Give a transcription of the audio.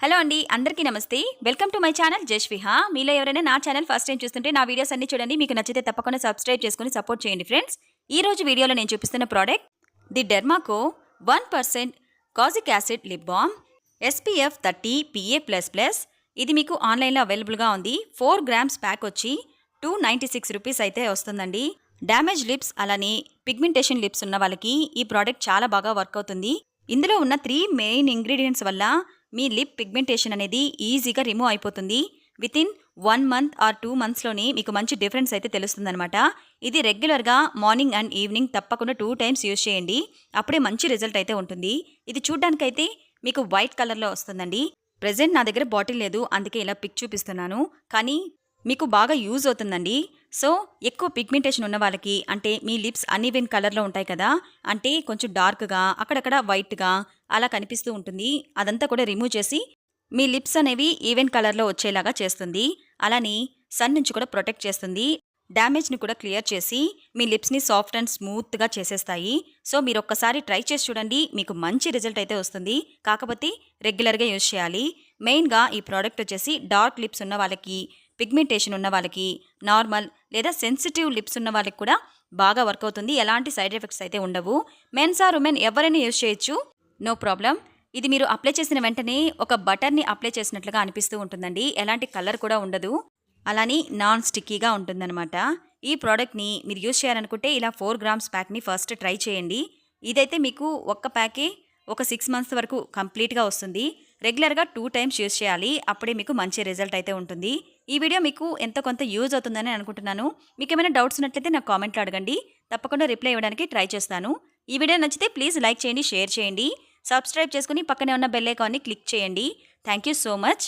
Hello అండి అందరికీ నమస్తే. Welcome to my channel Jasviha మీలో ఎవరైనా నా ఛానల్ ఫస్ట్ టైం చూస్తుంటే నా వీడియోస్ అన్ని చూడండి మీకు నచ్చితే తప్పకుండా సబ్స్క్రైబ్ చేసుకుని సపోర్ట్ చేయండి ఫ్రెండ్స్. ఈ రోజు వీడియోలో నేను చూపిస్తున్న product the Dermaco one percent kojic acid lip balm SPF thirty PA plus plus. ఇది మీకు ఆన్లైన్లో అవైలబుల్గా ఉంది. ఫోర్ గ్రామ్స్ ప్యాక్ వచ్చి టూ నైంటీ సిక్స్ రూపీస్ అయితే వస్తుందండి. డ్యామేజ్ లిప్స్ అలానే పిగ్మెంటేషన్ లిప్స్ ఉన్న వాళ్ళకి ఈ ప్రోడక్ట్ చాలా బాగా వర్క్ అవుతుంది. ఇందులో ఉన్న త్రీ మెయిన్ ఇంగ్రీడియంట్స్ వల్ల మీ లిప్ పిగ్మెంటేషన్ అనేది ఈజీగా రిమూవ్ అయిపోతుంది. Within one month or two మంత్స్లోనే మీకు మంచి డిఫరెన్స్ అయితే తెలుస్తుందన్నమాట. ఇది రెగ్యులర్గా మార్నింగ్ అండ్ ఈవినింగ్ తప్పకుండా టూ టైమ్స్ యూజ్ చేయండి. అప్పుడే మంచి రిజల్ట్ అయితే ఉంటుంది. ఇది చూడ్డానికైతే మీకు వైట్ కలర్లో వస్తుందండి. ప్రజెంట్ నా దగ్గర బాటిల్ లేదు. అందుకే ఇలా పిక్ చూపిస్తున్నాను. కానీ మీకు బాగా యూజ్ అవుతుందండి. సో ఎక్కువ పిగ్మెంటేషన్ ఉన్న వాళ్ళకి అంటే మీ లిప్స్ అన్ఈవెన్ కలర్లో ఉంటాయి కదా. అంటే కొంచెం డార్క్గా అక్కడక్కడ వైట్గా అలా కనిపిస్తూ ఉంటుంది. అదంతా కూడా రిమూవ్ చేసి మీ లిప్స్ అనేవి ఈవెన్ కలర్లో వచ్చేలాగా చేస్తుంది. అలానే సన్ నుంచి కూడా ప్రొటెక్ట్ చేస్తుంది. డ్యామేజ్ని కూడా క్లియర్ చేసి మీ లిప్స్ని సాఫ్ట్ అండ్ స్మూత్గా చేసేస్తాయి. సో మీరు ఒక్కసారి ట్రై చేసి చూడండి. మీకు మంచి రిజల్ట్ అయితే వస్తుంది. కాకపోతే రెగ్యులర్గా యూజ్ చేయాలి. మెయిన్గా ఈ ప్రోడక్ట్ వచ్చేసి డార్క్ లిప్స్ ఉన్న వాళ్ళకి పిగ్మెంటేషన్ ఉన్న వాళ్ళకి నార్మల్ లేదా సెన్సిటివ్ లిప్స్ ఉన్న వాళ్ళకి కూడా బాగా వర్క్ అవుతుంది. ఎలాంటి సైడ్ ఎఫెక్ట్స్ అయితే ఉండవు. మెన్స్ ఆర్ ఉమెన్ ఎవరైనా యూజ్ చేయొచ్చు. నో ప్రాబ్లం ఇది మీరు అప్లై చేసిన వెంటనే ఒక బటర్ని అప్లై చేసినట్లుగా అనిపిస్తూ ఉంటుందండి. ఎలాంటి కలర్ కూడా ఉండదు. అలానే నాన్ స్టిక్కీగా ఉంటుందన్నమాట. ఈ ప్రోడక్ట్ని మీరు యూజ్ చేయాలనుకుంటే ఇలా ఫోర్ గ్రామ్స్ ప్యాక్ని ఫస్ట్ ట్రై చేయండి. ఇదైతే మీకు ఒక్క ప్యాకే ఒక సిక్స్ మంత్స్ వరకు కంప్లీట్గా వస్తుంది. రెగ్యులర్గా టూ టైమ్స్ యూజ్ చేయాలి. అప్పుడే మీకు మంచి రిజల్ట్ అయితే ఉంటుంది. ఈ వీడియో మీకు ఎంత కొంత యూజ్ అవుతుందని అనుకుంటున్నాను. మీకు ఏమైనా డౌట్స్ ఉన్నట్లయితే నాకు కామెంట్లో అడగండి. తప్పకుండా రిప్లై ఇవ్వడానికి ట్రై చేస్తాను. ఈ వీడియో నచ్చితే ప్లీజ్ లైక్ చేయండి షేర్ చేయండి. సబ్స్క్రైబ్ చేసుకుని పక్కనే ఉన్న బెల్ ఐకాన్ని క్లిక్ చేయండి. Thank you so much